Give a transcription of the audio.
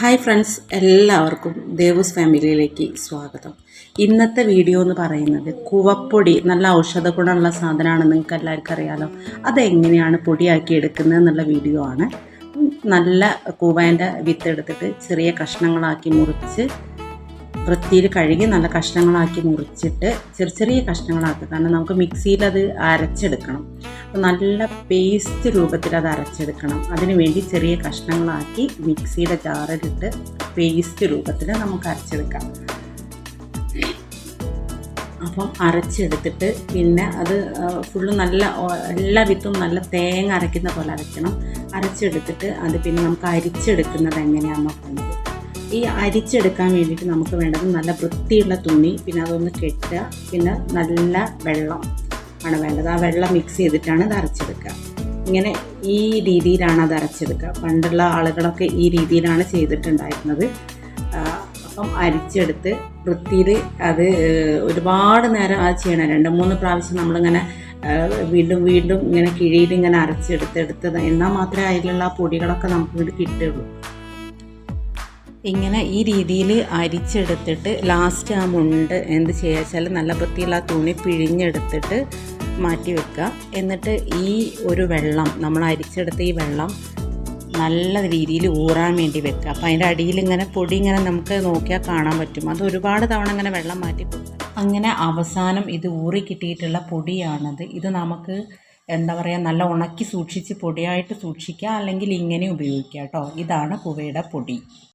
Hi friends എല്ലാവർക്കും ദേവസ് ഫാമിലിയിലേക്ക് സ്വാഗതം. ഇന്നത്തെ വീഡിയോ എന്ന് പറയുന്നത് കുവപ്പൊടി നല്ല ഔഷധ ഗുണമുള്ള സാധനമാണ് നിങ്ങൾക്ക് എല്ലാവർക്കും അറിയാലോ. അതെങ്ങനെയാണ് പൊടിയാക്കി എടുക്കുന്നത് എന്നുള്ള വീഡിയോ ആണ്. നല്ല കൂവേന്റെ വിത്ത് എടുത്തിട്ട് ചെറിയ കഷ്ണങ്ങളാക്കി മുറിച്ച് വൃത്തിയിൽ കഴുകി നല്ല കഷ്ണങ്ങളാക്കി മുറിച്ചിട്ട് ചെറിയ ചെറിയ കഷ്ണങ്ങളാക്കുക. കാരണം നമുക്ക് മിക്സിയിൽ അത് അരച്ചെടുക്കണം. അപ്പോൾ നല്ല പേസ്റ്റ് രൂപത്തിൽ അത് അരച്ചെടുക്കണം. അതിനുവേണ്ടി ചെറിയ കഷ്ണങ്ങളാക്കി മിക്സിയുടെ ജാറിലിട്ട് പേസ്റ്റ് രൂപത്തിൽ നമുക്ക് അരച്ചെടുക്കാം. അപ്പം അരച്ചെടുത്തിട്ട് പിന്നെ അത് ഫുള്ള് നല്ല എല്ലാ വിത്തും നല്ല തേങ്ങ അരയ്ക്കുന്ന പോലെ അരയ്ക്കണം. അരച്ചെടുത്തിട്ട് അത് പിന്നെ നമുക്ക് അരിച്ചെടുക്കുന്നത് എങ്ങനെയാണെന്ന് ഈ അരിച്ചെടുക്കാൻ വേണ്ടിയിട്ട് നമുക്ക് വേണ്ടത് നല്ല വൃത്തിയുള്ള തുണി പിന്നെ അതൊന്ന് കെട്ടുക. പിന്നെ നല്ല വെള്ളം ആണ് വേണ്ടത്. ആ വെള്ളം മിക്സ് ചെയ്തിട്ടാണ് ഇത് അരച്ചെടുക്കുക. ഇങ്ങനെ ഈ രീതിയിലാണ് അത് അരച്ചെടുക്കുക. പണ്ടുള്ള ആളുകളൊക്കെ ഈ രീതിയിലാണ് ചെയ്തിട്ടുണ്ടായിരുന്നത്. അപ്പം അരിച്ചെടുത്ത് വൃത്തിയിൽ അത് ഒരുപാട് നേരം അത് ചെയ്യണം. രണ്ട് മൂന്ന് പ്രാവശ്യം നമ്മളിങ്ങനെ വീണ്ടും വീണ്ടും ഇങ്ങനെ കിഴിയിൽ ഇങ്ങനെ അരച്ചെടുത്ത് എടുത്തത് എന്നാൽ മാത്രമേ അതിലുള്ള പൊടികളൊക്കെ നമുക്ക് ഇത് കിട്ടുള്ളൂ ഇങ്ങനെ ഈ രീതിയിൽ അരിച്ചെടുത്തിട്ട് ലാസ്റ്റ് ആ മുണ്ട് എന്ത് ചെയ്യുക വെച്ചാൽ നല്ല വൃത്തിയുള്ള ആ തുണി പിഴിഞ്ഞെടുത്തിട്ട് മാറ്റി വെക്കുക. എന്നിട്ട് ഈ ഒരു വെള്ളം നമ്മൾ അരിച്ചെടുത്ത ഈ വെള്ളം നല്ല രീതിയിൽ ഊറാൻ വേണ്ടി വെക്കുക. അപ്പോൾ അതിന്റെ അടിയിൽ ഇങ്ങനെ പൊടി ഇങ്ങനെ നമുക്ക് നോക്കിയാൽ കാണാൻ പറ്റും. അത് ഒരുപാട് തവണ ഇങ്ങനെ വെള്ളം മാറ്റി അങ്ങനെ അവസാനം ഇത് ഊറി കിട്ടിയിട്ടുള്ള പൊടിയാണത്. ഇത് നമുക്ക് എന്താ പറയുക നല്ല ഉണക്കി സൂക്ഷിച്ച് പൊടിയായിട്ട് സൂക്ഷിക്കുക അല്ലെങ്കിൽ ഇങ്ങനെ ഉപയോഗിക്കുക കേട്ടോ. ഇതാണ് കുവയുടെ പൊടി.